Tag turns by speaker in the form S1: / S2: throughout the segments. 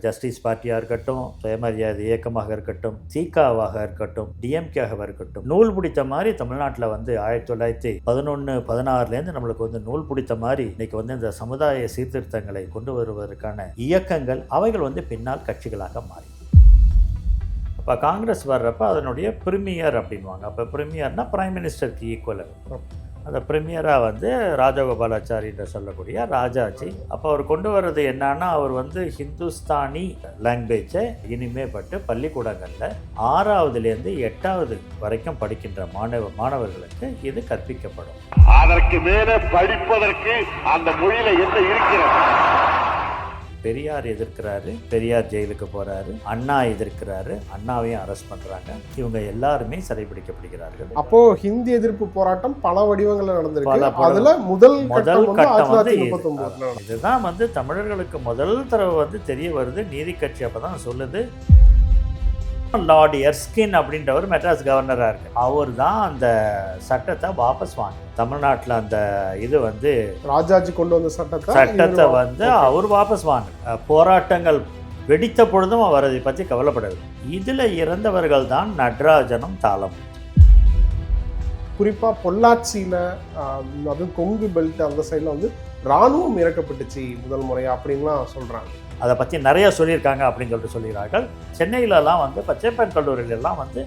S1: Justice பார்ட்டியாக இருக்கட்டும் சுயமரியாதை இயக்கமாக இருக்கட்டும் சீகாவாக இருக்கட்டும் டிஎம்கேவாக இருக்கட்டும் நூல் பிடித்த மாதிரி தமிழ்நாட்டில் வந்து ஆயிரத்தி தொள்ளாயிரத்தி பதினொன்று பதினாறுலேருந்து நம்மளுக்கு வந்து நூல் பிடித்த மாதிரி இன்னைக்கு வந்து இந்த சமுதாய சீர்திருத்தங்களை கொண்டு வருவதற்கான இயக்கங்கள் அவைகள் வந்து பின்னால் கட்சிகளாக மாறி. அப்போ காங்கிரஸ் வர்றப்ப அதனுடைய பிரிமியர் அப்படின்வாங்க அப்போ பிரிமியர்னால் பிரைம் மினிஸ்டருக்கு ஈக்குவல் அந்த ப்ரீமியராக வந்து ராஜகோபாலாச்சாரி என்று சொல்லக்கூடிய ராஜாஜி. அப்போ அவர் கொண்டு வர்றது என்னன்னா அவர் வந்து ஹிந்துஸ்தானி லாங்குவேஜை இனிமே பட்டு பள்ளிக்கூடங்களில் ஆறாவதுலேருந்து எட்டாவது வரைக்கும் படிக்கின்ற மாணவ மாணவர்களுக்கு இது கற்பிக்கப்படும்.
S2: அதற்கு மேலே படிப்பதற்கு அந்த மொழியில் என்ன இருக்கிறது?
S1: பெரியார் எதிர்க்கிறாரு பெரியார் ஜெயிலுக்கு போறாரு அண்ணா எதிர்க்கிறாரு அண்ணாவையும் அரெஸ்ட் பண்றாங்க. இவங்க எல்லாருமே சிறைபிடிக்கப்படுகிறார்கள்.
S3: அப்போ ஹிந்தி எதிர்ப்பு போராட்டம் பல வடிவங்கள்ல நடந்திருக்கு. அதுல முதல்
S1: முதல்
S3: கட்டம் வந்து
S1: இதுதான் வந்து தமிழர்களுக்கு முதல் தடவை வந்து தெரிய வருது. நீதி கட்சி அப்பதான் சொல்லுது. லார்ட் எர்ஸ்கின் அப்படின்றவர் மெட்ராஸ் கவர்னராக இருக்கு அவர் தான் அந்த சட்டத்தை வாபஸ் வாங்க தமிழ்நாட்டில் அந்த இது வந்து
S3: ராஜாஜி கொண்டு வந்த சட்டத்தை
S1: சட்டத்தை வந்து அவர் வாபஸ் வாங்க போராட்டங்கள் வெடித்த பொழுதும் அவர் அதை பற்றி கவலைப்படவில்லை. இதில் இறந்தவர்கள் தான் நடராஜனும் தாளம்
S3: குறிப்பா பொள்ளாச்சியில அதுவும் கொங்கு பெல்ட் அந்த சைடுல வந்து ராணுவம் இறக்கப்பட்டுச்சு முதல் முறையா அப்படின்லாம் சொல்றாங்க.
S1: அதை பற்றி நிறைய சொல்லியிருக்காங்க அப்படின்னு சொல்லிட்டு சொல்கிறார்கள். சென்னையிலலாம் வந்து பச்சைப்பன் கல்லூரியிலெல்லாம் வந்து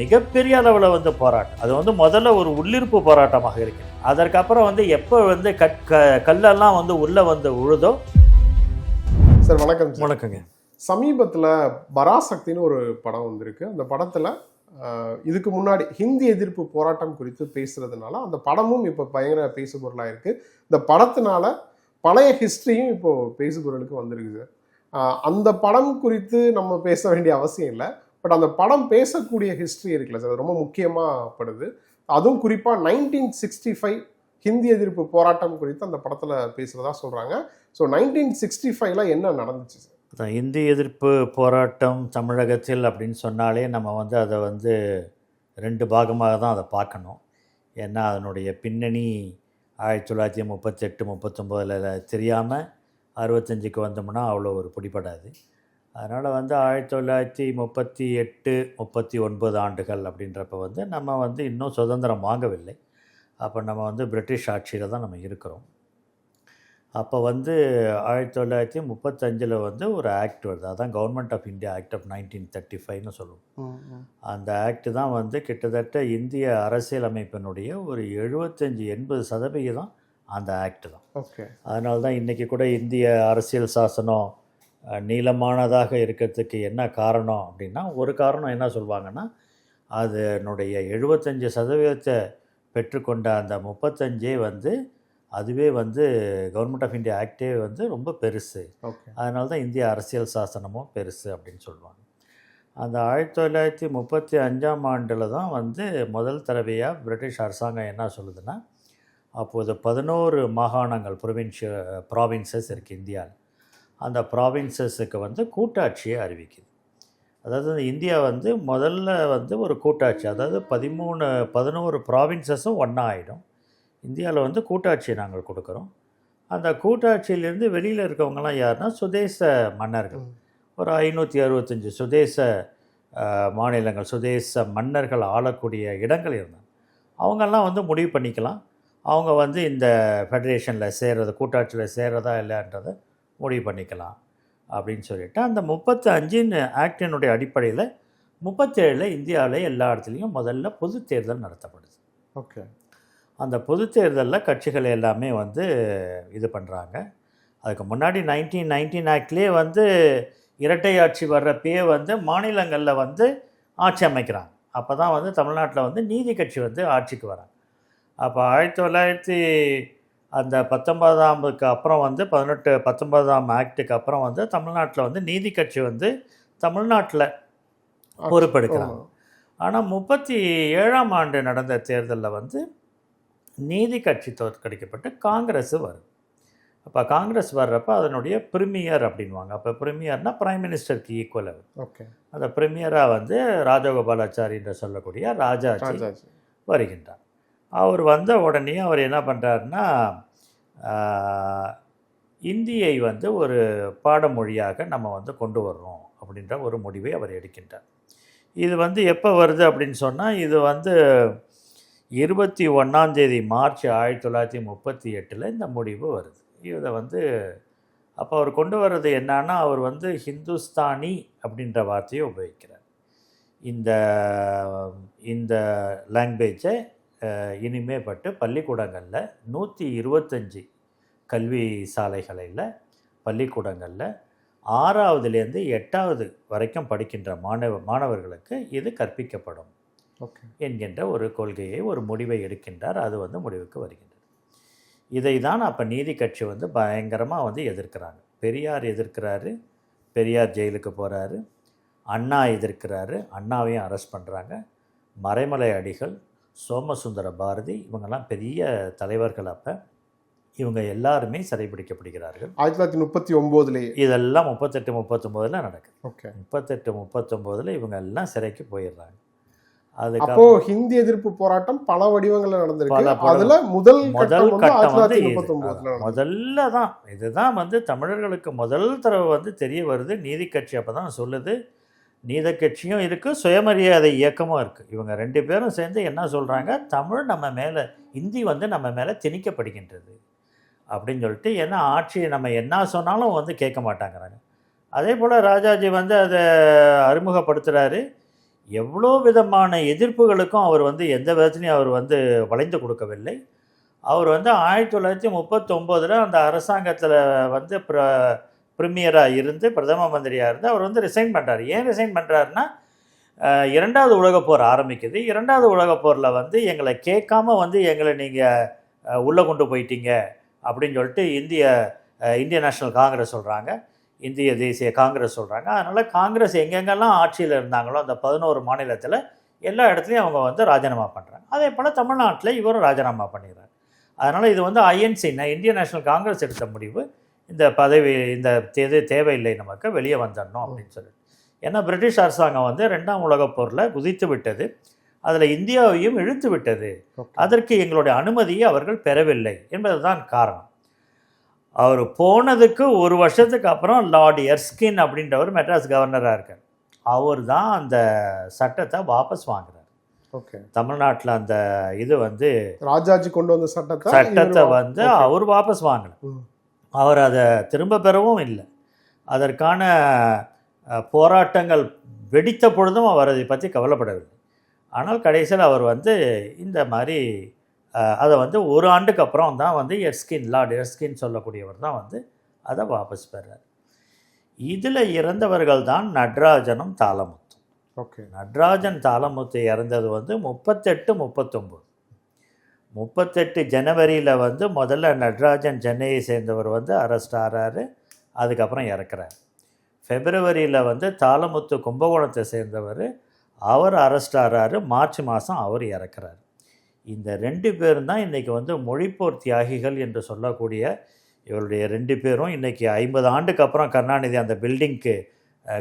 S1: மிகப்பெரிய அளவில் வந்து போராட்டம். அது வந்து முதல்ல ஒரு உள்ளிருப்பு போராட்டமாக இருக்கு அதற்கப்புறம் வந்து எப்போ வந்து கட் க கல்லெல்லாம் வந்து உள்ளே வந்து உழுதோ
S3: சார் வணக்கம் சார்.
S1: முழக்குங்க
S3: சமீபத்துல பராசக்தின்னு ஒரு படம் வந்திருக்கு. அந்த படத்துல இதுக்கு முன்னாடி ஹிந்தி எதிர்ப்பு போராட்டம் குறித்து பேசுறதுனால அந்த படமும் இப்போ பயங்கர பேசுபொருளாக இருக்கு இந்த படத்தினால பழைய ஹிஸ்டரியும் இப்போ பேசுபொருளுக்கு வந்திருக்கு சார். அந்த படம் குறித்து நம்ம பேச வேண்டிய அவசியம் இல்லை. பட் அந்த படம் பேசக்கூடிய ஹிஸ்ட்ரி இருக்குல்ல சார் அது ரொம்ப முக்கியமாக படுது. அதுவும் குறிப்பாக நைன்டீன் சிக்ஸ்டி ஃபைவ் ஹிந்தி எதிர்ப்பு போராட்டம் குறித்து அந்த படத்தில் பேசுகிறதா சொல்கிறாங்க ஸோ நைன்டீன் சிக்ஸ்டி ஃபைவ்ல என்ன நடந்துச்சு சார்
S1: இந்தி எதிர்ப்பு போராட்டம் தமிழகத்தில் அப்படின்னு சொன்னாலே நம்ம வந்து அதை வந்து ரெண்டு பாகமாக தான் அதை பார்க்கணும். ஏன்னா அதனுடைய பின்னணி ஆயிரத்தி தொள்ளாயிரத்தி முப்பத்தெட்டு முப்பத்தொம்போதில் தெரியாமல் அறுபத்தஞ்சுக்கு வந்தோம்னா அவ்வளோ ஒரு பிடிபடாது. அதனால் வந்து ஆயிரத்தி தொள்ளாயிரத்தி முப்பத்தி எட்டு முப்பத்தி ஒன்பது ஆண்டுகள் அப்படின்றப்ப வந்து நம்ம வந்து இன்னும் சுதந்திரம் வாங்கவில்லை. அப்போ நம்ம வந்து பிரிட்டிஷ் ஆட்சியில் தான் நம்ம இருக்கிறோம். அப்போ வந்து ஆயிரத்தி தொள்ளாயிரத்தி முப்பத்தஞ்சில் வந்து ஒரு ஆக்ட் வருது. அதான் government of India act of nineteen thirty ஃபைவ்னு சொல்லுவோம். அந்த ஆக்ட் தான் வந்து கிட்டத்தட்ட இந்திய அரசியலமைப்பினுடைய ஒரு எழுபத்தஞ்சி எண்பது சதவிகிதம் அந்த ஆக்ட் தான்.
S3: ஓகே
S1: அதனால தான் இன்றைக்கி கூட இந்திய அரசியல் சாசனம் நீளமானதாக இருக்கிறதுக்கு என்ன காரணம் அப்படின்னா ஒரு காரணம் என்ன சொல்லுவாங்கன்னா அதனுடைய எழுபத்தஞ்சு சதவீதத்தை பெற்றுக்கொண்ட அந்த முப்பத்தஞ்சே வந்து அதுவே வந்து கவர்மெண்ட் ஆஃப் இந்தியா ஆக்டே வந்து ரொம்ப பெருசு.
S3: ஓகே
S1: அதனால தான் இந்திய அரசியல் சாசனமும் பெருசு அப்படின்னு சொல்லுவாங்க அந்த ஆயிரத்தி தொள்ளாயிரத்தி முப்பத்தி அஞ்சாம் ஆண்டில் தான் வந்து முதல் தடவையாக பிரிட்டிஷ் அரசாங்கம் என்ன சொல்லுதுன்னா அப்போது பதினோரு மாகாணங்கள் ப்ரொவின்ஷிய ப்ராவின்சஸ் இருக்குது இந்தியாவில் அந்த ப்ராவின்சஸுக்கு வந்து கூட்டாட்சியை அறிவிக்குது. அதாவது இந்த இந்தியா வந்து முதல்ல வந்து ஒரு கூட்டாட்சி அதாவது பதிமூணு பதினோரு ப்ராவின்சஸும் ஒன்றா ஆகிடும் இந்தியாவில் வந்து கூட்டாட்சியை நாங்கள் கொடுக்குறோம். அந்த கூட்டாட்சியிலேருந்து வெளியில் இருக்கவங்கலாம் யாருன்னா சுதேச மன்னர்கள். ஒரு ஐநூற்றி அறுபத்தஞ்சி சுதேச மாநிலங்கள் சுதேச மன்னர்கள் ஆளக்கூடிய இடங்கள் இருந்தாங்க அவங்கெல்லாம் வந்து முடிவு பண்ணிக்கலாம். அவங்க வந்து இந்த ஃபெடரேஷனில் சேர்றது கூட்டாட்சியில் சேர்றதா இல்லைன்றதை முடிவு பண்ணிக்கலாம் அப்படின்னு சொல்லிட்டு அந்த முப்பத்தி அஞ்சின் ஆக்டினுடைய அடிப்படையில் முப்பத்தேழில் இந்தியாவில் எல்லா இடத்துலையும் முதல்ல பொது தேர்தல் நடத்தப்படுது.
S3: ஓகே.
S1: அந்த பொது தேர்தலில் கட்சிகள் எல்லாமே வந்து இது பண்ணுறாங்க அதுக்கு முன்னாடி நைன்டீன் நைன்டீன் ஆக்ட்லேயே வந்து இரட்டை ஆட்சி வர்றப்பயே வந்து மாநிலங்களில் வந்து ஆட்சி அமைக்கிறாங்க. அப்போ தான் வந்து தமிழ்நாட்டில் வந்து நீதி கட்சி வந்து ஆட்சிக்கு வராங்க. அப்போ ஆயிரத்தி தொள்ளாயிரத்தி அந்த பத்தொன்பதாமுக்கு அப்புறம் வந்து பதினெட்டு பத்தொன்பதாம் ஆக்டுக்கு அப்புறம் வந்து தமிழ்நாட்டில் வந்து நீதி கட்சி வந்து தமிழ்நாட்டில் பொறுப்பெடுக்கிறாங்க. ஆனால் முப்பத்தி ஏழாம் ஆண்டு நடந்த தேர்தலில் வந்து நீதி கட்சி தோற்கடிக்கப்பட்டு காங்கிரஸ் வருது அப்போ காங்கிரஸ் வர்றப்ப அதனுடைய பிரிமியர் அப்படின்வாங்க. அப்போ பிரிமியர்னா பிரைம் மினிஸ்டருக்கு ஈக்குவல்
S3: ஓகே.
S1: அந்த பிரிமியராக வந்து ராஜகோபாலாச்சாரி என்று சொல்லக்கூடிய ராஜாஜி. வருகின்றார். அவர் வந்த உடனே அவர் என்ன பண்ணுறாருன்னா இந்தியை வந்து ஒரு பாடமொழியாக நம்ம வந்து கொண்டு வர்றோம் அப்படின்ற ஒரு முடிவை அவர் எடுக்கின்றார். இது வந்து எப்போ வருது அப்படின்னு சொன்னால் இது வந்து இருபத்தி ஒன்றாந்தேதி மார்ச் ஆயிரத்தி தொள்ளாயிரத்தி முப்பத்தி எட்டில் இந்த முடிவு வருது. இதை வந்து அப்போ அவர் கொண்டு வர்றது என்னன்னா அவர் வந்து ஹிந்துஸ்தானி அப்படின்ற வார்த்தையை உபயோகிக்கிறார். இந்த இந்த லாங்குவேஜை இனிமே பட்டு பள்ளிக்கூடங்களில் நூற்றி இருபத்தஞ்சி கல்வி சாலைகளில் பள்ளிக்கூடங்களில் ஆறாவதுலேருந்து எட்டாவது வரைக்கும் படிக்கின்ற மாணவ மாணவர்களுக்கு இது கற்பிக்கப்படும்
S3: ஓகே.
S1: என்கின்ற ஒரு கொள்கையை ஒரு முடிவை எடுக்கின்றார். அது வந்து முடிவுக்கு வருகின்றது. இதை தான் அப்போ நீதி கட்சி வந்து பயங்கரமாக வந்து எதிர்க்கிறாங்க. பெரியார் எதிர்க்கிறாரு பெரியார் ஜெயிலுக்கு போகிறாரு அண்ணா எதிர்க்கிறாரு அண்ணாவையும் அரெஸ்ட் பண்ணுறாங்க மறைமலை அடிகள் சோமசுந்தர பாரதி இவங்கெல்லாம் பெரிய தலைவர்கள் அப்போ. இவங்க எல்லாருமே சிறைபிடிக்கப்படுகிறார்கள்.
S3: ஆயிரத்தி தொள்ளாயிரத்தி முப்பத்தி ஒம்போதுலேயே.
S1: இதெல்லாம் முப்பத்தெட்டு முப்பத்தொம்போதில் நடக்குது.
S3: ஓகே.
S1: முப்பத்தெட்டு முப்பத்தொம்போதில் இவங்க எல்லாம் சிறைக்கு போயிடுறாங்க.
S3: அப்போ
S1: அதுக்கப்புறம்
S3: ஹிந்தி எதிர்ப்பு போராட்டம் பல வடிவங்கள்ல நடந்திருக்கு. அதுல முதல்
S1: முதல்
S3: கட்டம் வந்து.
S1: முதல்ல தான். இதுதான் வந்து தமிழர்களுக்கு முதல் தடவை வந்து தெரிய வருது. நீதி கட்சி அப்போ தான் சொல்லுது. நீத கட்சியும் இருக்குது சுயமரியாதை இயக்கமும் இருக்குது இவங்க ரெண்டு பேரும் சேர்ந்து என்ன சொல்கிறாங்க தமிழ் நம்ம மேலே இந்தி வந்து நம்ம மேலே திணிக்கப்படுகின்றது. அப்படின்னு சொல்லிட்டு ஏன்னா ஆட்சியை நம்ம என்ன சொன்னாலும் வந்து கேட்க மாட்டாங்கிறாங்க. அதே போல் ராஜாஜி வந்து அதை அறிமுகப்படுத்துகிறாரு எவ்வளோ விதமான எதிர்ப்புகளுக்கும் அவர் வந்து எந்த விதத்துலையும் அவர் வந்து வளைந்து கொடுக்கவில்லை. அவர் வந்து ஆயிரத்தி தொள்ளாயிரத்தி முப்பத்தொம்போதில் அந்த அரசாங்கத்தில் வந்து ப்ர ப்ரிமியராக இருந்து பிரதம மந்திரியாக இருந்து அவர் வந்து ரிசைன் பண்ணுறாரு ஏன் ரிசைன் பண்ணுறாருன்னா இரண்டாவது உலகப் போர் ஆரம்பிக்குது. இரண்டாவது உலகப் போரில் வந்து எங்களை கேட்காம வந்து எங்களை நீங்கள் உள்ளே கொண்டு போயிட்டீங்க அப்படின்னு சொல்லிட்டு இந்திய இந்திய நேஷனல் காங்கிரஸ் சொல்கிறாங்க இந்திய தேசிய காங்கிரஸ் சொல்கிறாங்க அதனால் காங்கிரஸ் எங்கெங்கெல்லாம் ஆட்சியில் இருந்தாங்களோ அந்த பதினோரு மாநிலத்தில் எல்லா இடத்துலையும் அவங்க வந்து ராஜினாமா பண்ணுறாங்க அதே போல் தமிழ்நாட்டில் இவரும் ராஜினாமா பண்ணிடுறாரு. அதனால் இது வந்து ஐஎன்சி இந்திய நேஷனல் காங்கிரஸ் எடுத்த முடிவு. இந்த பதவி இந்த இது தேவையில்லை நமக்கு வெளியே வந்துடணும் அப்படின்னு சொல்லிட்டு ஏன்னா பிரிட்டிஷ் அரசாங்கம் வந்து ரெண்டாம் உலகப் போரில் குதித்து விட்டது. அதில் இந்தியாவையும் இழுத்து விட்டது. அதற்கு எங்களுடைய அனுமதியை அவர்கள் பெறவில்லை என்பதுதான் காரணம். அவர் போனதுக்கு ஒரு வருஷத்துக்கு அப்புறம் லார்ட் எர்ஸ்கின் அப்படின்றவர் மெட்ராஸ் கவர்னராக இருக்கார். அவர் தான் அந்த சட்டத்தை வாபஸ் வாங்குறார்.
S3: ஓகே.
S1: தமிழ்நாட்டில் அந்த இது வந்து
S3: ராஜாஜி கொண்டு வந்த சட்டத்தை
S1: சட்டத்தை வந்து. அவர் வாபஸ் வாங்கல. அவர் அதை திரும்ப பெறவும் இல்லை. அதற்கான போராட்டங்கள் வெடித்த பொழுதும் அவர் அதை பற்றி கவலைப்படவில்லை. ஆனால் கடைசியில் அவர் வந்து இந்த மாதிரி அதை வந்து ஒரு ஆண்டுக்கு அப்புறம் தான் வந்து எர்ஸ்கின் லார்ட் எர்ஸ்கின் சொல்லக்கூடியவர் தான் வந்து அதை வாபஸ் பெறார். இதில் இறந்தவர்கள் தான் நடராஜனும் தாளமுத்தும்.
S3: ஓகே.
S1: நடராஜன் தாளமுத்து இறந்தது வந்து முப்பத்தெட்டு முப்பத்தொம்போது. முப்பத்தெட்டு ஜனவரியில் வந்து முதல்ல நடராஜன் சென்னையை சேர்ந்தவர் வந்து அரெஸ்ட் ஆகிறாரு அதுக்கப்புறம் இறக்குறார். ஃபெப்ரவரியில் வந்து தாளமுத்து கும்பகோணத்தை சேர்ந்தவர் அவர் அரெஸ்ட் ஆகிறாரு மார்ச் மாதம் அவர் இறக்குறாரு. இந்த ரெண்டு பேரும் தான் இன்றைக்கி வந்து மொழிப்போர் தியாகிகள் என்று சொல்லக்கூடிய இவருடைய ரெண்டு பேரும் இன்றைக்கி ஐம்பது ஆண்டுக்கு அப்புறம் கருணாநிதி அந்த பில்டிங்க்கு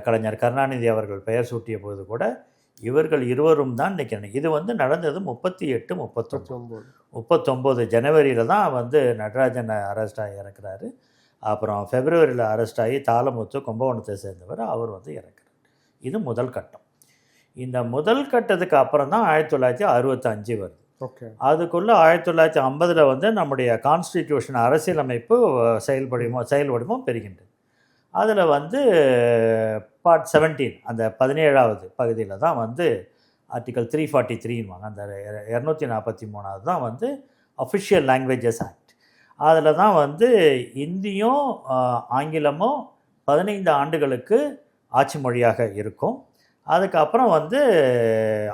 S1: கலைஞர் கருணாநிதி அவர்கள் பெயர் சூட்டிய போது கூட இவர்கள் இருவரும் தான் இன்றைக்கி இது வந்து நடந்தது முப்பத்தி எட்டு முப்பத்தொம்பது. முப்பத்தொம்போது. ஜனவரியில் தான் வந்து நடராஜன் அரெஸ்ட் ஆகி இறக்குறாரு. அப்புறம் ஃபெப்ரவரியில் அரெஸ்ட் ஆகி தாளமுத்து கும்பகோணத்தை சேர்ந்தவர் அவர் வந்து இறக்குறார். இது முதல் கட்டம். இந்த முதல் கட்டத்துக்கு அப்புறம் தான் ஆயிரத்தி தொள்ளாயிரத்தி அறுபத்தஞ்சு வருது.
S3: ஓகே.
S1: அதுக்குள்ளே ஆயிரத்தி தொள்ளாயிரத்தி ஐம்பதில் வந்து நம்முடைய கான்ஸ்டிடியூஷன் அரசியலமைப்பு செயல்படுமோ செயல்படுமோ பெறுகின்றது. அதில் வந்து பார்ட் செவன்டீன் அந்த பதினேழாவது பகுதியில் தான் வந்து ஆர்டிகல் த்ரீ ஃபார்ட்டி த்ரீன்வாங்க அந்த இரநூத்தி நாற்பத்தி மூணாவது தான் வந்து அஃபிஷியல் லாங்குவேஜஸ் ஆக்ட் அதில் தான் வந்து இந்தியும் ஆங்கிலமும் பதினைந்து ஆண்டுகளுக்கு ஆட்சி மொழியாக இருக்கும். அதுக்கப்புறம் வந்து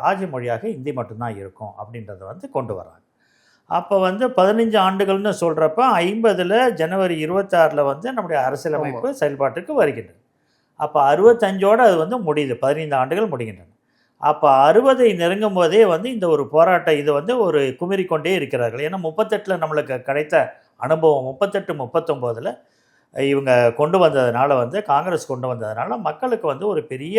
S1: ஆட்சி மொழியாக இந்தி மட்டும்தான் இருக்கும் அப்படின்றத வந்து கொண்டு வராங்க அப்போ வந்து பதினஞ்சு ஆண்டுகள்னு சொல்கிறப்ப ஐம்பதில் ஜனவரி இருபத்தாறில் வந்து நம்முடைய அரசியலமைப்பு செயல்பாட்டுக்கு வருகின்றது. அப்போ அறுபத்தஞ்சோடு அது வந்து முடியுது. பதினைந்து ஆண்டுகள் முடிகின்றன. அப்போ அறுபதை நெருங்கும் போதே வந்து இந்த ஒரு போராட்டம் இது வந்து ஒரு குமிறி கொண்டே இருக்கிறார்கள். ஏன்னா முப்பத்தெட்டில் நம்மளுக்கு கிடைத்த அனுபவம் முப்பத்தெட்டு முப்பத்தொம்போதில் இவங்க கொண்டு வந்ததுனால வந்து காங்கிரஸ் கொண்டு வந்ததுனால மக்களுக்கு வந்து ஒரு பெரிய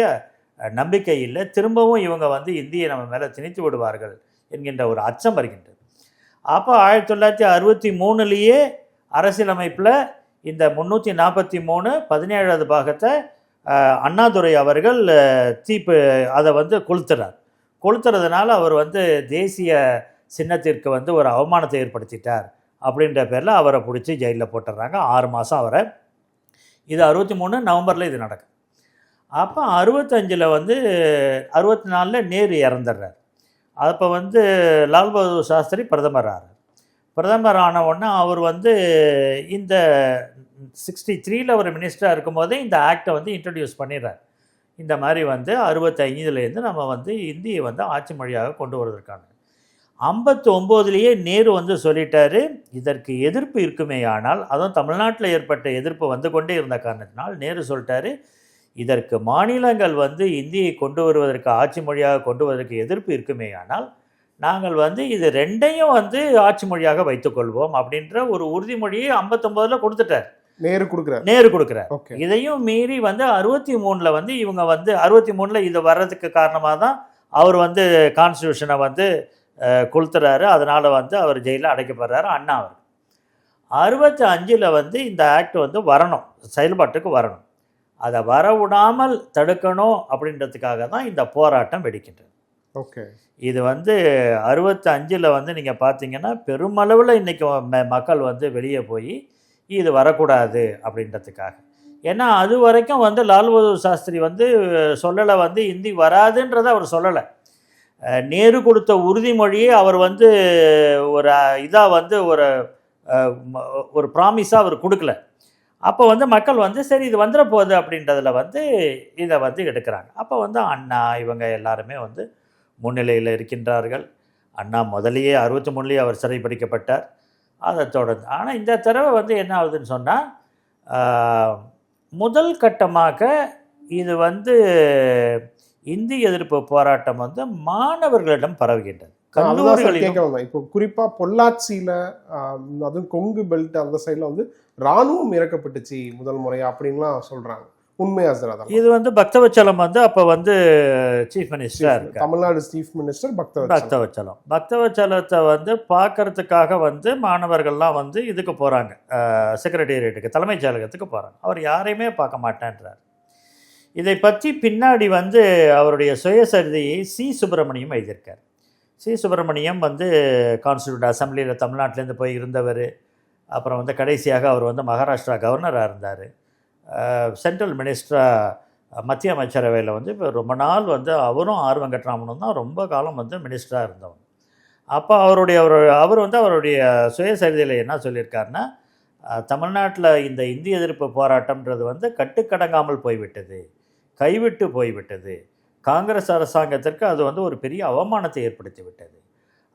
S1: நம்பிக்கை இல்லை. திரும்பவும் இவங்க வந்து இந்தியை நம்ம மேலே திணித்து விடுவார்கள் என்கின்ற ஒரு அச்சம் வருகின்றது. அப்போ ஆயிரத்தி தொள்ளாயிரத்தி அறுபத்தி மூணுலேயே அரசியலமைப்பில் இந்த முந்நூற்றி நாற்பத்தி மூணு பதினேழாவது பாகத்தை அண்ணாதுரை அவர்கள் தீப்பு அதை வந்து கொளுத்துறார். கொளுத்துறதுனால அவர் வந்து தேசிய சின்னத்திற்கு வந்து ஒரு அவமானத்தை ஏற்படுத்திட்டார் அப்படின்ற பேரில் அவரை பிடிச்சி ஜெயிலில் போட்டுடுறாங்க ஆறு மாதம் அவரை. இது அறுபத்தி மூணு நவம்பரில் இது நடக்கும் அப்போ அறுபத்தஞ்சில் வந்து அறுபத்தி நாலில் நேரு இறந்துடுறார். அப்போ வந்து லால் பகதூர் சாஸ்திரி பிரதமர் ஆகிறார் பிரதமர் ஆன உடனே அவர் வந்து இந்த சிக்ஸ்டி த்ரீல ஒரு மினிஸ்டராக இருக்கும்போதே இந்த ஆக்டை வந்து இன்ட்ரடியூஸ் பண்ணிடுறார். இந்த மாதிரி வந்து அறுபத்தைந்துலேருந்து நம்ம வந்து இந்தியை வந்து ஆட்சி மொழியாக கொண்டு வருவதற்கான. ஐம்பத்தி ஒம்போதுலேயே நேரு வந்து சொல்லிட்டாரு இதற்கு எதிர்ப்பு இருக்குமே ஆனால் அதுவும் தமிழ்நாட்டில் ஏற்பட்ட எதிர்ப்பு வந்து கொண்டே இருந்த காரணத்தினால் நேரு சொல்லிட்டாரு இதற்கு மாநிலங்கள் வந்து இந்தியை கொண்டு வருவதற்கு ஆட்சி மொழியாக கொண்டு வருவதற்கு எதிர்ப்பு இருக்குமே ஆனால் நாங்கள் வந்து இது ரெண்டையும் வந்து ஆட்சி மொழியாக வைத்துக்கொள்வோம் அப்படின்ற ஒரு உறுதிமொழியை ஐம்பத்தொம்போதில் கொடுத்துட்டார்.
S3: நேரு கொடுக்குறாரு.
S1: நேரு கொடுக்குறார். இதையும் மீறி வந்து அறுபத்தி மூணில் வந்து இவங்க வந்து அறுபத்தி மூணில் இது வர்றதுக்கு காரணமாக தான் அவர் வந்து கான்ஸ்டியூஷனை வந்து கொளுத்துறாரு. அதனால் வந்து அவர் ஜெயிலில் அடைக்கப்படுறாரு அண்ணா அவர் அறுபத்தி அஞ்சில் வந்து இந்த ஆக்ட் வந்து வரணும். செயல்பாட்டுக்கு வரணும். அதை வர விடாமல் தடுக்கணும் அப்படின்றதுக்காக தான் இந்த போராட்டம் வெடிக்கின்றது.
S3: ஓகே.
S1: இது வந்து அறுபத்தி அஞ்சில் வந்து நீங்கள் பார்த்தீங்கன்னா பெருமளவில் இன்றைக்கி மக்கள் வந்து வெளியே போய் இது வரக்கூடாது அப்படின்றதுக்காக. ஏன்னா அது வரைக்கும் வந்து லால் பகதூர் சாஸ்திரி வந்து சொல்லலை வந்து இந்தி வராதுன்றதை அவர் சொல்லலை. நேரு கொடுத்த உறுதிமொழியை அவர் வந்து ஒரு இதாக வந்து ஒரு ஒரு ப்ராமிஸாக அவர் கொடுக்கல. அப்போ வந்து மக்கள் வந்து சரி இது வந்துட போகுது அப்படின்றதில் வந்து இதை வந்து எடுக்கிறாங்க. அப்போ வந்து அண்ணா இவங்க எல்லாருமே வந்து முன்னிலையில் இருக்கின்றார்கள். அண்ணா முதலேயே அறுபத்தி மூணுலேயே அவர் சிறைப்பிடிக்கப்பட்டார் அதை தொடர்ந்து ஆனால் இந்த தடவை வந்து என்ன ஆகுதுன்னு சொன்னால் முதல் கட்டமாக இது வந்து இந்தி எதிர்ப்பு போராட்டம் வந்து மாணவர்களிடம் பரவுகின்றது.
S3: அதுதான் சார்
S1: கல்லூரிகளிலும்
S3: கேட்க வந்தேன் இப்போ குறிப்பா பொள்ளாச்சியில அதுவும் கொங்கு பெல்ட் அந்த சைடுல வந்து ராணுவம் இறக்கப்பட்டுச்சு முதல் முறையா அப்படின்லாம் சொல்றாங்க. உண்மையா
S1: இது வந்து பக்தவச்சலம் வந்து அப்போ வந்து சீஃப் இருக்கார்.
S3: Tamil Nadu chief minister Bhaktavatsalam.
S1: Bhaktavatsalam. பக்தவச்சலத்தை வந்து பார்க்கறதுக்காக வந்து மாணவர்கள்லாம் வந்து இதுக்கு போகிறாங்க செக்ரட்டேரியட்டுக்கு தலைமைச் செயலகத்துக்கு போகிறாங்க அவர் யாரையுமே பார்க்க மாட்டேன்றார். இதை பற்றி பின்னாடி வந்து அவருடைய சுயசரிதையை சி சுப்பிரமணியம் எழுதியிருக்கார். சி. சுப்பிரமணியம் வந்து கான்ஸ்டியூட் அசம்பிளியில் தமிழ்நாட்டிலேருந்து போய் இருந்தவர். அப்புறம் வந்து கடைசியாக அவர் வந்து மகாராஷ்டிரா கவர்னராக இருந்தார். சென்ட்ரல் மினிஸ்டராக மத்திய அமைச்சரவையில் வந்து இப்போ ரொம்ப நாள் வந்து அவரும் ஆர். வெங்கட்ராமனும் தான் ரொம்ப காலம் வந்து மினிஸ்டராக இருந்தவர் அப்போ அவருடைய அவர் அவர் வந்து அவருடைய சுயசரிதையில் என்ன சொல்லியிருக்காருன்னா தமிழ்நாட்டில் இந்த இந்திய எதிர்ப்பு போராட்டம்ன்றது வந்து கட்டுக்கடங்காமல் போய்விட்டது. கைவிட்டு போய்விட்டது. காங்கிரஸ் அரசாங்கத்திற்கு அது வந்து ஒரு பெரிய அவமானத்தை ஏற்படுத்தி விட்டது.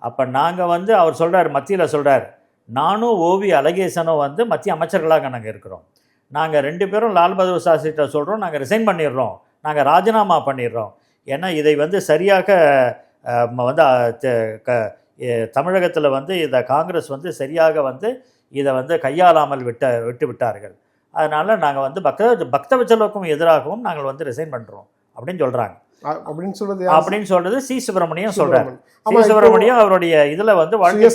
S1: அப்போ நாங்கள் வந்து அவர் சொல்கிறார் மத்தியில் சொல்கிறார் நானும் ஓவி அழகேசனும் வந்து மத்திய அமைச்சர்களாக நாங்கள் இருக்கிறோம். நாங்கள் ரெண்டு பேரும் லால் பகதூர் சாஸ்திரிகிட்ட சொல்கிறோம் நாங்கள் ரிசைன் பண்ணிடுறோம் நாங்கள் ராஜினாமா பண்ணிடுறோம். ஏன்னா இதை வந்து சரியாக வந்து தமிழகத்தில் வந்து இதை காங்கிரஸ் வந்து சரியாக வந்து இதை வந்து கையாளாமல் விட்ட விட்டு விட்டார்கள். அதனால் நாங்கள் வந்து பக்த பக்தவச்சலுக்கும் எதிராகவும் நாங்கள் வந்து ரிசைன் பண்ணுறோம் அப்படின்னு சொல்கிறாங்க
S3: அப்படின்னு சொல்றது?
S1: அப்படின்னு சொல்றது சி. சுப்பிரமணியம்
S3: சுப்பிரமணியம்.
S1: சி. சுப்பிரமணியம் அவருடைய இதில் வந்து வாழ்க்கை.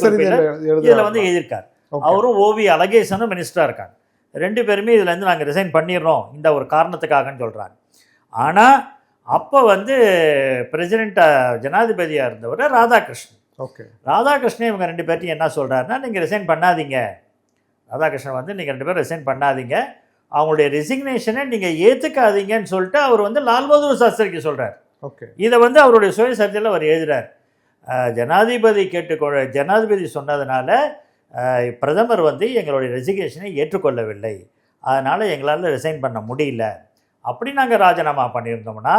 S1: இதில் வந்து எழுதியிருக்கார். அவரும் ஓவி அழகேசனும் மினிஸ்டராக இருக்காங்க. ரெண்டு பேருமே இதுல இருந்து நாங்கள் ரிசைன் பண்ணிடுறோம். இந்த ஒரு காரணத்துக்காகன்னு சொல்கிறாங்க ஆனால் அப்போ வந்து பிரசிடெண்ட் ஜனாதிபதியாக இருந்தவர் ராதாகிருஷ்ணன்.
S3: ஓகே.
S1: ராதாகிருஷ்ணன் இவங்க ரெண்டு பேர்ட்டையும் என்ன சொல்கிறாருன்னா நீங்கள் ரிசைன் பண்ணாதீங்க. ராதாகிருஷ்ணன் வந்து நீங்கள் ரெண்டு பேரும் ரிசைன் பண்ணாதீங்க. அவங்களுடைய ரெசிக்னேஷனை நீங்கள் ஏற்றுக்காதீங்கன்னு சொல்லிட்டு அவர் வந்து லால் பகதூர் சாஸ்திரிக்கு சொல்கிறார்
S3: ஓகே.
S1: இதை வந்து அவருடைய சுயசரிதையில் அவர் எழுதுறார். அஹ், ஜனாதிபதி கேட்டுக்கொ ஜனாதிபதி சொன்னதுனால பிரதமர் வந்து எங்களுடைய ரெசிகேஷனை ஏற்றுக்கொள்ளவில்லை. அதனால் எங்களால் ரிசைன் பண்ண முடியல. அப்படி நாங்கள் ராஜினாமா பண்ணியிருந்தோம்னா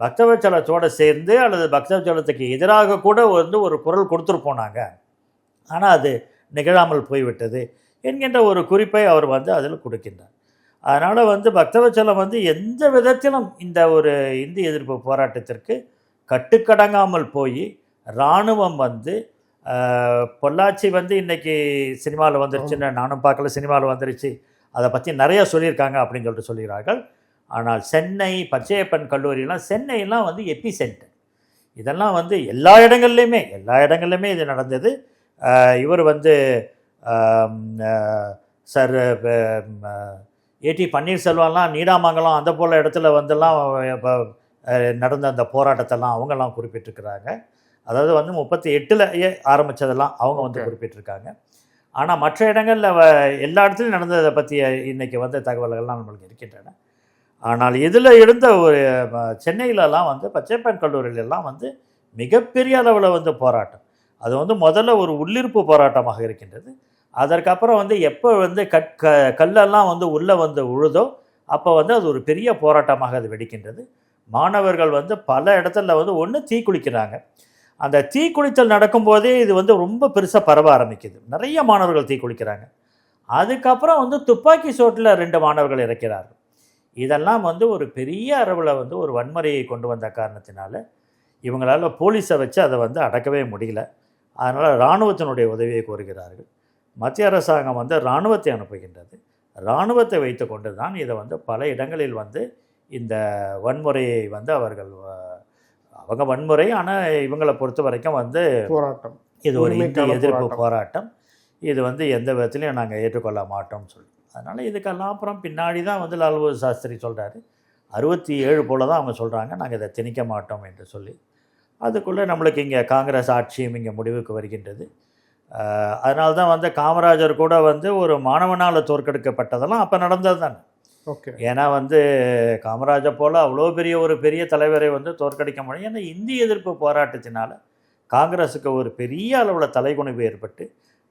S1: பக்தவச்சலத்தோடு சேர்ந்து அல்லது பக்தவச்சலத்துக்கு எதிராக கூட வந்து ஒரு குரல் கொடுத்துருப்போம் நாங்கள் ஆனால் அது நிகழாமல் போய்விட்டது என்கின்ற ஒரு குறிப்பை அவர் வந்து அதில் கொடுக்கின்றார். அதனால் வந்து பக்தவச்சலம் வந்து எந்த விதத்திலும் இந்த ஒரு இந்திய எதிர்ப்பு போராட்டத்திற்கு கட்டுக்கடங்காமல் போய் இராணுவம் வந்து பொள்ளாச்சி வந்து இன்னைக்கு சினிமாவில் வந்துருச்சுன்னு நானும் பார்க்கல சினிமாவில் வந்துருச்சு. அதை பற்றி நிறைய சொல்லியிருக்காங்க அப்படின்னு சொல்லிட்டு சொல்கிறார்கள் ஆனால் சென்னை பச்சையப்பன் கல்லூரியெல்லாம் சென்னையெல்லாம் வந்து எபி சென்டர் இதெல்லாம் வந்து எல்லா இடங்கள்லையுமே எல்லா இடங்கள்லையுமே இது நடந்தது. இவர் வந்து சார் ஏடி பன்னீர்செல்வம்லாம் நீடாமங்கலம் அந்த போல் இடத்துல வந்துலாம் இப்போ நடந்த அந்த போராட்டத்தெல்லாம் அவங்கெல்லாம் குறிப்பிட்டிருக்கிறாங்க. அதாவது வந்து முப்பத்தி எட்டுலயே ஆரம்பித்ததெல்லாம் அவங்க வந்து. குறிப்பிட்டிருக்காங்க. ஆனால் மற்ற இடங்களில் எல்லா இடத்துலையும் நடந்ததை பற்றிய இன்னைக்கு வந்த தகவல்கள்லாம் நம்மளுக்கு இருக்கின்றன. ஆனால் இதில் இருந்த ஒரு சென்னையிலலாம் வந்து பச்சைப்பன் கல்லூரியிலலாம் வந்து மிகப்பெரிய அளவில் வந்து போராட்டம். அது வந்து முதல்ல ஒரு உள்ளிருப்பு போராட்டமாக இருக்கின்றது. அதற்கப்புறம் வந்து எப்போ வந்து கட் க கல்லெல்லாம் வந்து உள்ளே வந்து உழுதோ அப்போ வந்து அது ஒரு பெரிய போராட்டமாக அது வெடிக்கின்றது. மாணவர்கள் வந்து பல இடத்துல வந்து ஒன்று தீக்குளிக்கிறாங்க அந்த தீக்குளித்தல் நடக்கும்போதே இது வந்து ரொம்ப பெருசாக பரவ ஆரம்பிக்குது. நிறைய மாணவர்கள் தீக்குளிக்கிறாங்க அதுக்கப்புறம் வந்து துப்பாக்கி சோட்டில் ரெண்டு மாணவர்கள் இறக்கிறார்கள். இதெல்லாம் வந்து ஒரு பெரிய அளவில் வந்து ஒரு வன்முறையை கொண்டு வந்த காரணத்தினால இவங்களால் போலீஸை வச்சு அதை வந்து அடக்கவே முடியல. அதனால் இராணுவத்தினுடைய உதவியை கோருகிறார்கள். மத்திய அரசாங்கம் வந்து இராணுவத்தை அனுப்புகின்றது. இராணுவத்தை வைத்து கொண்டு தான் இதை வந்து பல இடங்களில் வந்து இந்த வன்முறையை வந்து அவர்கள் அவங்க வன்முறை ஆனால் இவங்களை பொறுத்த வரைக்கும் வந்து
S3: போராட்டம்.
S1: இது ஒரு இந்திய எதிர்ப்பு
S3: போராட்டம்.
S1: போராட்டம். இது வந்து எந்த விதத்துலையும் நாங்கள் ஏற்றுக்கொள்ள மாட்டோம்னு சொல்லி. அதனால் இதுக்கெல்லாம் அப்புறம் பின்னாடி தான் வந்து லால் பகதூர் சாஸ்திரி சொல்கிறாரு அறுபத்தி ஏழு போல தான் அவங்க சொல்கிறாங்க நாங்கள் இதை திணிக்க மாட்டோம் என்று சொல்லி. அதுக்குள்ளே நம்மளுக்கு இங்கே காங்கிரஸ் ஆட்சியும் இங்கே முடிவுக்கு வருகின்றது. அதனால தான் வந்து காமராஜர் கூட வந்து ஒரு மாணவனால் தோற்கடிக்கப்பட்டதெல்லாம் அப்போ நடந்தது தானே
S3: ஓகே.
S1: ஏன்னா வந்து காமராஜர் போல் அவ்வளோ பெரிய ஒரு பெரிய தலைவரை வந்து தோற்கடிக்க முடியும் ஏன்னா இந்திய எதிர்ப்பு போராட்டத்தினால காங்கிரஸுக்கு ஒரு பெரிய அளவில் தலைகுனிவு ஏற்பட்டு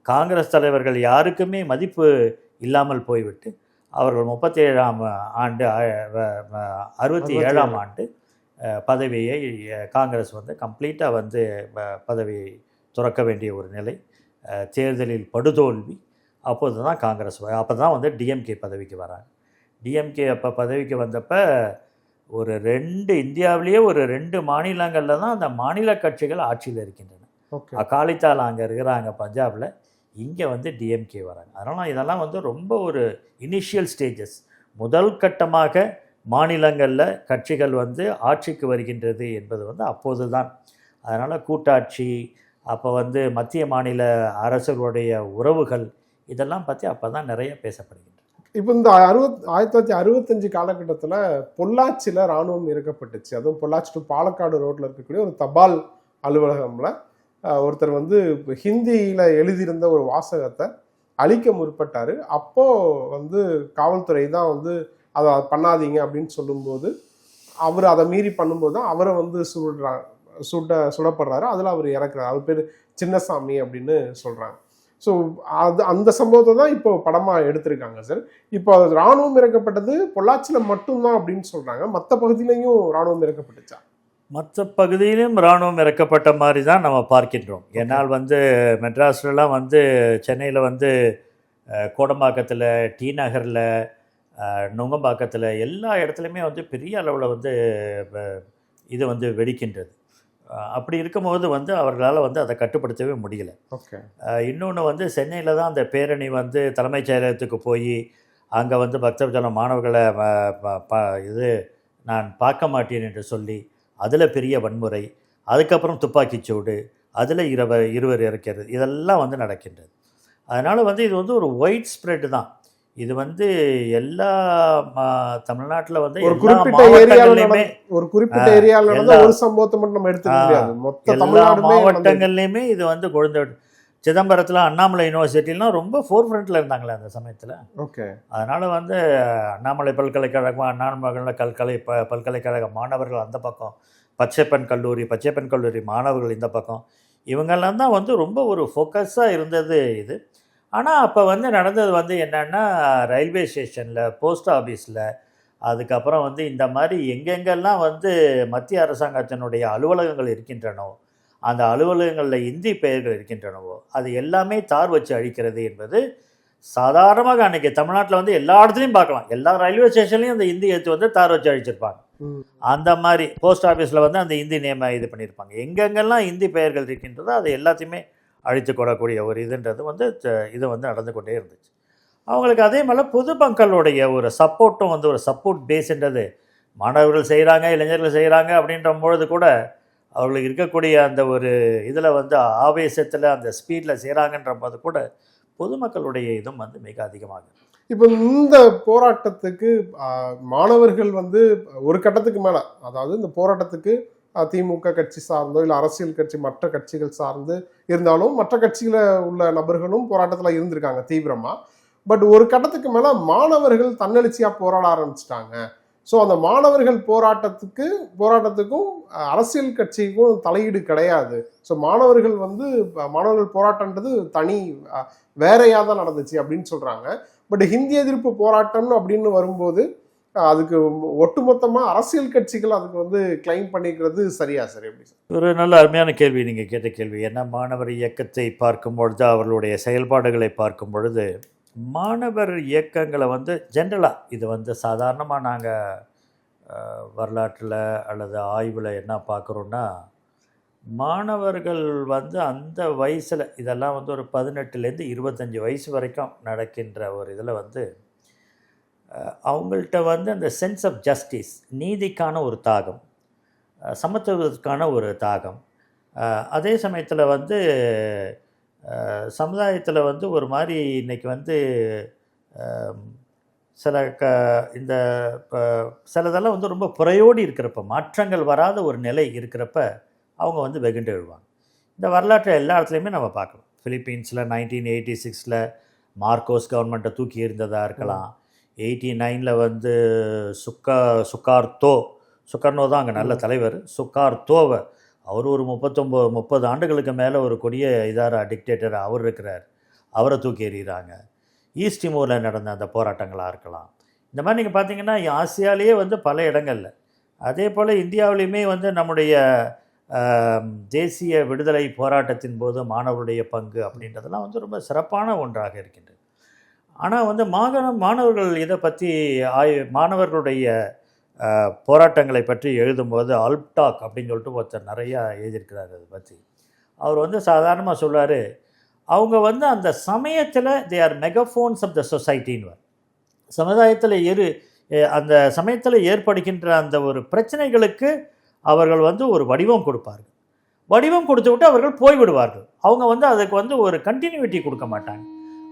S1: காங்கிரஸ் தலைவர்கள் யாருக்குமே மதிப்பு இல்லாமல் போய்விட்டு அவர்கள் முப்பத்தி ஏழாம் ஆண்டு அறுபத்தி ஏழாம் ஆண்டு பதவியை காங்கிரஸ் வந்து கம்ப்ளீட்டாக வந்து பதவியை துறக்க வேண்டிய ஒரு நிலை. தேர்தலில் படுதோல்வி அப்போது தான் காங்கிரஸ் அப்போ தான் வந்து டிஎம்கே பதவிக்கு வராங்க. டிஎம்கே அப்போ பதவிக்கு வந்தப்ப ஒரு ரெண்டு இந்தியாவிலேயே ஒரு ரெண்டு மாநிலங்களில் தான் அந்த மாநில கட்சிகள் ஆட்சியில் இருக்கின்றன. அகாலித்தால் அங்கே இருக்கிறாங்க பஞ்சாபில் இங்கே வந்து டிஎம்கே வராங்க. அதனால் இதெல்லாம் வந்து ரொம்ப ஒரு இனிஷியல் ஸ்டேஜஸ் முதல் கட்டமாக மாநிலங்களில் கட்சிகள் வந்து ஆட்சிக்கு வருகின்றது என்பது வந்து அப்போது தான் அதனால் கூட்டாட்சி அப்போ வந்து மத்திய மாநில அரசுகளுடைய உறவுகள் இதெல்லாம் பற்றி அப்போ தான் நிறைய பேசப்படுகின்றன
S3: இப்போ இந்த அறுபத் ஆயிரத்தி தொள்ளாயிரத்தி அறுபத்தஞ்சு காலகட்டத்தில் பொள்ளாச்சியில் ராணுவம் இருக்கப்பட்டுச்சு அதுவும் பொள்ளாச்சி டு பாலக்காடு ரோட்டில் இருக்கக்கூடிய ஒரு தபால் அலுவலகமில் ஒருத்தர் வந்து ஹிந்தியில் எழுதியிருந்த ஒரு வாசகத்தை அழிக்க முற்பட்டார். அப்போ வந்து காவல்துறை தான் வந்து அதை பண்ணாதீங்க அப்படின்னு சொல்லும்போது அவர் அதை மீறி பண்ணும்போது தான் அவரை வந்து சுடுறாங்க. சுட சுடப்படுறாரு. அதில் அவர் இறக்குறாரு. அவர் பேர் சின்னசாமி அப்படின்னு சொல்கிறாங்க ஸோ அது அந்த சம்பவத்தை தான் இப்போ படமாக எடுத்திருக்காங்க சார். இப்போ ராணுவம் இறக்கப்பட்டது பொள்ளாச்சியில் மட்டும்தான் அப்படின்னு சொல்கிறாங்க மற்ற பகுதியிலையும் ராணுவம் இறக்கப்பட்டுச்சா?
S1: மற்ற பகுதியிலும் இராணுவம் இறக்கப்பட்ட மாதிரி தான் நம்ம பார்க்கின்றோம். ஏன்னால் வந்து மெட்ராஸ்லலாம் வந்து சென்னையில் வந்து கோடம்பாக்கத்தில் டி நகரில் நுங்கம்பாக்கத்தில் எல்லா இடத்துலையுமே வந்து பெரிய அளவில் வந்து இது வந்து வெடிக்கின்றது. அப்படி இருக்கும்போது வந்து அவர்களால் வந்து அதை கட்டுப்படுத்தவே முடியல.
S3: ஓகே.
S1: இன்னொன்று வந்து சென்னையில் தான் அந்த பேரணி வந்து தலைமைச் செயலகத்துக்கு போய் அங்கே வந்து பக்தர்ஜன மாணவர்களை ப- ப- ப- இது நான் பார்க்க மாட்டேன் என்று சொல்லி அதில் பெரிய வன்முறை அதுக்கப்புறம் துப்பாக்கிச்சூடு அதில் இருவர் இருவர் இறக்கிறது இதெல்லாம் வந்து நடக்கின்றது. அதனால் வந்து இது வந்து ஒரு ஒயிட் ஸ்ப்ரெட் தான். இது வந்து எல்லா தமிழ்நாட்டில் வந்து
S3: ஒரு குறிப்பிட்ட ஏரியாவில்
S1: மாவட்டங்கள்லையுமே
S3: ஒரு குறிப்பிட்ட ஏரியாவில் நடந்த ஒரு சம்பவத்தை மட்டும் நம்ம எடுத்துக்க
S1: ஆ,
S3: முடியாது. மொத்த
S1: எல்லா. மாவட்டங்கள்லையுமே இது வந்து குழந்தை சிதம்பரத்தில் அண்ணாமலை யூனிவர்சிட்டிலாம் ரொம்ப ஃபோர் ஃப்ரண்ட்டில் இருந்தாங்களே அந்த சமயத்தில்.
S3: ஓகே.
S1: அதனால் வந்து அண்ணாமலை பல்கலைக்கழகம் அண்ணாமலை கல்கலை ப பல்கலைக்கழக மாணவர்கள் அந்த பக்கம் பச்சைப்பன் கல்லூரி பச்சைப்பன் கல்லூரி மாணவர்கள் இந்த பக்கம். இவங்கெல்லாம் தான் வந்து ரொம்ப ஒரு ஃபோக்கஸாக இருந்தது இது. ஆனால் அப்போ வந்து நடந்தது வந்து என்னென்னா ரயில்வே ஸ்டேஷனில் போஸ்ட் ஆஃபீஸில் அதுக்கப்புறம் வந்து இந்த மாதிரி எங்கெங்கெல்லாம் வந்து மத்திய அரசாங்கத்தினுடைய அலுவலகங்கள் இருக்கின்றனவோ அந்த அலுவலகங்களில் இந்தி பெயர்கள் இருக்கின்றனவோ அது எல்லாமே தார் வச்சு அழிக்கிறது என்பது சாதாரணமாக அன்றைக்கி தமிழ்நாட்டில் வந்து எல்லா இடத்துலையும் பார்க்கலாம். எல்லா ரயில்வே ஸ்டேஷன்லையும் அந்த இந்தி எடுத்து வந்து தார் வச்சு அழிச்சிருப்பாங்க. அந்த மாதிரி போஸ்ட் ஆஃபீஸில் வந்து அந்த இந்தி நேம இது பண்ணியிருப்பாங்க எங்கெங்கெல்லாம் இந்தி பெயர்கள் இருக்கின்றதோ அது எல்லாத்தையுமே அழித்து கொள்ளக்கூடிய ஒரு இதுன்றது வந்து இது வந்து நடந்து கொண்டே இருந்துச்சு. அவங்களுக்கு அதே மாதிரி பொதுமக்களுடைய ஒரு சப்போர்ட்டும் வந்து ஒரு சப்போர்ட் பேஸ்ன்றது மாணவர்கள் செய்கிறாங்க இளைஞர்கள் செய்கிறாங்க அப்படின்ற பொழுது கூட அவர்களுக்கு இருக்கக்கூடிய அந்த ஒரு இதில் வந்து ஆவேசத்தில் அந்த ஸ்பீடில் செய்கிறாங்கன்ற போது கூட பொதுமக்களுடைய இதுவும் வந்து மிக அதிகமாக
S3: இப்போ இந்த போராட்டத்துக்கு மாணவர்கள் வந்து ஒரு கட்டத்துக்கு மேலே அதாவது இந்த போராட்டத்துக்கு திமுக கட்சி சார்ந்தோ இல்லை அரசியல் கட்சி மற்ற கட்சிகள் சார்ந்து இருந்தாலும் மற்ற கட்சியில் உள்ள நபர்களும் போராட்டத்தில் இருந்திருக்காங்க தீவிரமாக பட் ஒரு கட்டத்துக்கு மேலே மாணவர்கள் தன்னெழுச்சியாக போராட ஆரம்பிச்சிட்டாங்க. ஸோ அந்த மாணவர்கள் போராட்டத்துக்கு போராட்டத்துக்கும் அரசியல் கட்சிக்கும் தலையீடு கிடையாது. ஸோ மாணவர்கள் வந்து மாணவர்கள் போராட்டன்றது தனி வேறையாக தான் நடந்துச்சு அப்படின்னு சொல்கிறாங்க பட் ஹிந்தி எதிர்ப்பு போராட்டம்னு அப்படின்னு வரும்போது அதுக்கு ஒட்டுமொத்தமாக அரசியல் கட்சிகள் அதுக்கு வந்து கிளைம் பண்ணிக்கிறது சரியா சரி எப்படி சார்?
S1: ஒரு நல்ல அருமையான கேள்வி நீங்கள் கேட்ட கேள்வி. ஏன்னா மாணவர் இயக்கத்தை பார்க்கும் பொழுது அவர்களுடைய செயல்பாடுகளை பார்க்கும் பொழுது மாணவர் இயக்கங்களை வந்து ஜென்ரலாக இது வந்து சாதாரணமாக நாங்கள் வரலாற்றில் அல்லது ஆய்வில் என்ன பார்க்குறோன்னா மாணவர்கள் வந்து அந்த வயசில் இதெல்லாம் வந்து ஒரு பதினெட்டுலேருந்து இருபத்தஞ்சி வயசு வரைக்கும் நடக்கின்ற ஒரு இதில் வந்து அவங்கள்ட்ட வந்து அந்த சென்ஸ் ஆஃப் ஜஸ்டிஸ் நீதிக்கான ஒரு தாகம் அஹ், சமத்துவத்துக்கான ஒரு தாகம். அதே சமயத்தில் வந்து சமுதாயத்தில் வந்து ஒரு மாதிரி இன்னைக்கு வந்து சில க இந்த இப்போ சிலதெல்லாம் வந்து ரொம்ப புறையோடி இருக்கிறப்ப மாற்றங்கள் வராத ஒரு நிலை இருக்கிறப்ப அவங்க வந்து வெகுண்டு எழுவாங்க இந்த வரலாற்றை எல்லா இடத்துலையுமே நம்ம பார்க்கலாம். ஃபிலிப்பீன்ஸில் நைன்டீன் எயிட்டி சிக்ஸில் மார்க்கோஸ் கவர்மெண்ட்டை தூக்கி இருந்ததாக இருக்கலாம். எயிட்டி நைனில் வந்து சுக்கா சுக்கார்த்தோ சுக்கர்னோ தான் அங்கே நல்ல தலைவர். சுக்கார்த்தோவை அவர் ஒரு முப்பத்தொம்போது முப்பது ஆண்டுகளுக்கு மேலே ஒரு கொடிய இதார டிக்டேட்டர் அவர் இருக்கிறார். அவரை தூக்கி எறிகிறாங்க. ஈஸ்ட் டிமோரில் நடந்த அந்த போராட்டங்களாக இருக்கலாம். இந்த மாதிரி நீங்கள் பார்த்தீங்கன்னா ஆசியாலேயே வந்து பல இடங்களில். அதே போல் இந்தியாவிலையுமே வந்து நம்முடைய தேசிய விடுதலை போராட்டத்தின் போது மாணவருடைய பங்கு அப்படின்றதெல்லாம் வந்து ரொம்ப சிறப்பான ஒன்றாக இருக்கின்றது. ஆனால் வந்து மாகாண மாணவர்கள் இதை பற்றி ஆய் மாணவர்களுடைய போராட்டங்களை பற்றி எழுதும்போது அல்டாக் அப்படின்னு சொல்லிட்டு ஒருத்தர் நிறையா எழுதியிருக்கிறார் அதை பற்றி அவர் வந்து சாதாரணமாக சொல்கிறார் அவங்க வந்து அந்த சமயத்தில் தே ஆர் மெகஃபோன்ஸ் ஆஃப் த சொசைட்டின்னு சமுதாயத்தில் இரு அந்த சமயத்தில் ஏற்படுகின்ற அந்த ஒரு பிரச்சனைகளுக்கு அவர்கள் வந்து ஒரு வடிவம் கொடுப்பார்கள். வடிவம் கொடுத்து விட்டு அவர்கள் போய்விடுவார்கள். அவங்க வந்து அதுக்கு வந்து ஒரு கண்டினியூட்டி கொடுக்க மாட்டாங்க.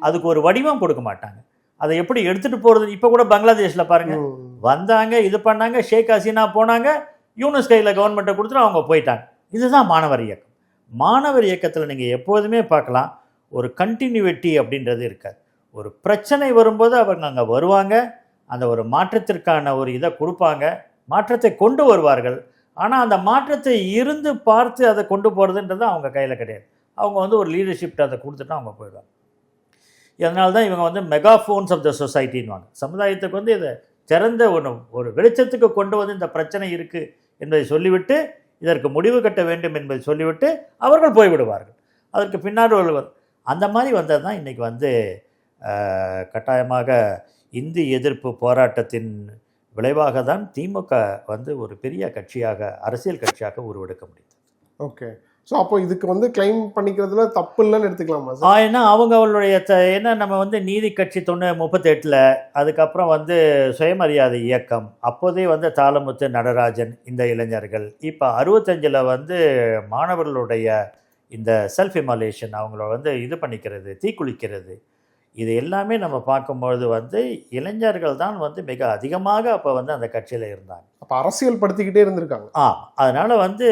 S1: அதுக்கு ஒரு வடிவம் கொடுக்க மாட்டாங்க. அதை எப்படி எடுத்துகிட்டு போகிறது இப்போ கூட பங்களாதேஷில் பாருங்கள். வந்தாங்க இது பண்ணாங்க ஷேக் ஹசீனா போனாங்க யூனஸ் கையில் கவர்மெண்ட்டை கொடுத்துட்டு அவங்க போயிட்டாங்க. இதுதான் மாணவர் இயக்கம். மாணவர் இயக்கத்தில் நீங்கள் எப்போதுமே பார்க்கலாம் ஒரு கண்டினியூட்டி அப்படின்றது இருக்காது. ஒரு பிரச்சனை வரும்போது அவங்க அங்கே வருவாங்க அந்த ஒரு மாற்றத்திற்கான ஒரு இதை கொடுப்பாங்க மாற்றத்தை கொண்டு வருவார்கள். ஆனால் அந்த மாற்றத்தை இருந்து பார்த்து அதை கொண்டு போகிறதுன்றது அவங்க கையில் கிடையாது. அவங்க வந்து ஒரு லீடர்ஷிப்ட் அதை கொடுத்துட்டு அவங்க போயிடுவாங்க. இதனால தான் இவங்க வந்து மெகாஃபோன்ஸ் ஆஃப் த சொசைட்டின்வாங்க சமுதாயத்துக்கு வந்து இதை திறந்த ஒன்று ஒரு வெளிச்சத்துக்கு கொண்டு வந்து இந்த பிரச்சனை இருக்குது என்பதை சொல்லிவிட்டு இதற்கு முடிவு கட்ட வேண்டும் என்பதை சொல்லிவிட்டு அவர்கள் போய்விடுவார்கள். அதற்கு பின்னாடி ஒருவர் அந்த மாதிரி வந்தது தான் இன்றைக்கி வந்து கட்டாயமாக இந்தி எதிர்ப்பு போராட்டத்தின் விளைவாக தான் திமுக வந்து ஒரு பெரிய கட்சியாக அரசியல் கட்சியாக உருவெடுக்க முடியும்
S3: ஓகே. ஸோ அப்போ இதுக்கு வந்து கிளைம் பண்ணிக்கிறதுல தப்பு இல்லைன்னு எடுத்துக்கலாமா சார்
S1: ஏன்னா அவங்க அவங்களுடைய த ஏன்னா நம்ம வந்து நீதி கட்சி தொண்ணூ முப்பத்தெட்டில் அதுக்கப்புறம் வந்து சுயமரியாதை இயக்கம் அப்போதே வந்து தாளமுத்து நடராஜன் இந்த இளைஞர்கள். இப்போ அறுபத்தஞ்சில் வந்து மாணவர்களுடைய இந்த செல்ஃப் இமாலேஷன் அவங்கள வந்து இது பண்ணிக்கிறது தீக்குளிக்கிறது. இது எல்லாமே நம்ம பார்க்கும்பொழுது வந்து இளைஞர்கள் தான் வந்து மிக அதிகமாக அப்போ வந்து அந்த கட்சியில் இருந்தாங்க.
S3: அப்போ அரசியல் படுத்திக்கிட்டே இருந்திருக்காங்க.
S1: ஆ அதனால் வந்து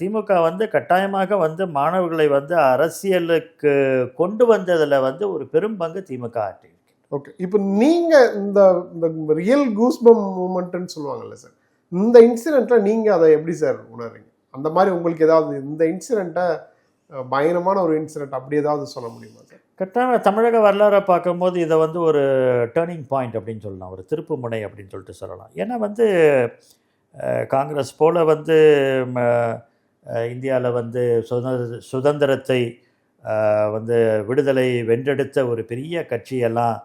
S1: திமுக வந்து கட்டாயமாக வந்து மாணவர்களை வந்து அரசியலுக்கு கொண்டு வந்ததில் வந்து ஒரு பெரும் பங்கு திமுக ஆற்றி
S3: ஓகே. இப்போ நீங்க இந்த இந்த ரியல் கூஸ்பம் மூமெண்ட்னு சொல்லுவாங்கல்ல சார் இந்த இன்சிடென்ட்ல நீங்க அதை எப்படி சார் உணர்றீங்க? அந்த மாதிரி உங்களுக்கு ஏதாவது இந்த இன்சிடென்ட்டை பயங்கரமான ஒரு இன்சிடென்ட் அப்படி ஏதாவது சொல்ல முடியுமா? சார்
S1: தமிழக வரலாறை பார்க்கும்போது இதை வந்து ஒரு டேர்னிங் பாயிண்ட் அப்படின்னு சொல்லலாம் ஒரு திருப்பு முனை அப்படின்னு சொல்லிட்டு சொல்லலாம். ஏன்னா வந்து காங்கிரஸ் போல் வந்து இந்தியாவில் வந்து சுதந்திர சுதந்திரத்தை வந்து விடுதலை வென்றெடுத்த ஒரு பெரிய கட்சியெல்லாம்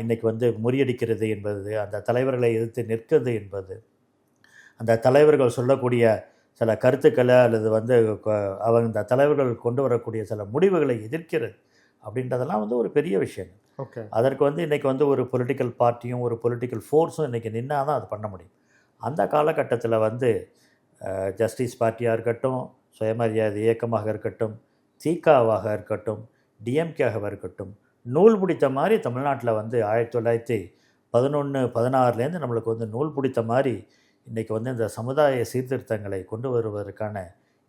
S1: இன்றைக்கி வந்து முறியடிக்கிறது என்பது அந்த தலைவர்களை எதிர்த்து நிற்கிறது என்பது அந்த தலைவர்கள் சொல்லக்கூடிய சில கருத்துக்களை அல்லது வந்து அவங்க இந்த தலைவர்கள் கொண்டு வரக்கூடிய சில முடிவுகளை எதிர்க்கிறது. அப்படின்றதெல்லாம் வந்து ஒரு பெரிய விஷயம்.
S3: ஓகே.
S1: அதற்கு வந்து இன்றைக்கி வந்து ஒரு பொலிட்டிக்கல் பார்ட்டியும் ஒரு பொலிட்டிக்கல் ஃபோர்ஸும் இன்றைக்கி நின்னா தான் அது பண்ண முடியும். அந்த காலகட்டத்தில் வந்து ஜஸ்டிஸ் பார்ட்டியாக இருக்கட்டும் சுயமரியாதை இயக்கமாக இருக்கட்டும் தீகாவாக இருக்கட்டும் டிஎம்கேவாக இருக்கட்டும் நூல் பிடித்த மாதிரி தமிழ்நாட்டில் வந்து ஆயிரத்தி தொள்ளாயிரத்தி பதினொன்று பதினாறுலேருந்து நம்மளுக்கு வந்து நூல் பிடித்த மாதிரி இன்றைக்கி வந்து இந்த சமுதாய சீர்திருத்தங்களை கொண்டு வருவதற்கான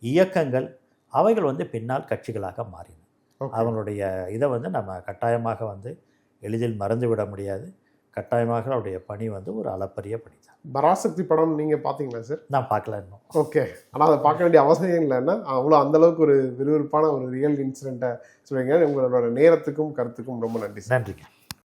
S1: இயக்கங்கள் அவைகள் வந்து பின்னால் கட்சிகளாக மாறின. அவங்களுடைய இதை வந்து நம்ம கட்டாயமாக வந்து எளிதில் மறந்துவிட முடியாது. கட்டாயமாக அவருடைய பணி வந்து ஒரு அளப்பரிய பணி தான்
S3: பராசக்தி படம் நீங்க பாத்தீங்களா சார்?
S1: நான் பார்க்கல இன்னும்.
S3: ஓகே. ஆனா அதை பார்க்க வேண்டிய அவசியம் இல்லைன்னா அவ்வளோ அந்த அளவுக்கு ஒரு விறுவிறுப்பான ஒரு ரியல் இன்சிடென்ட்டை சொல்றீங்க. உங்களோட நேரத்துக்கும் கருத்துக்கும் ரொம்ப நன்றி
S1: நன்றிங்க.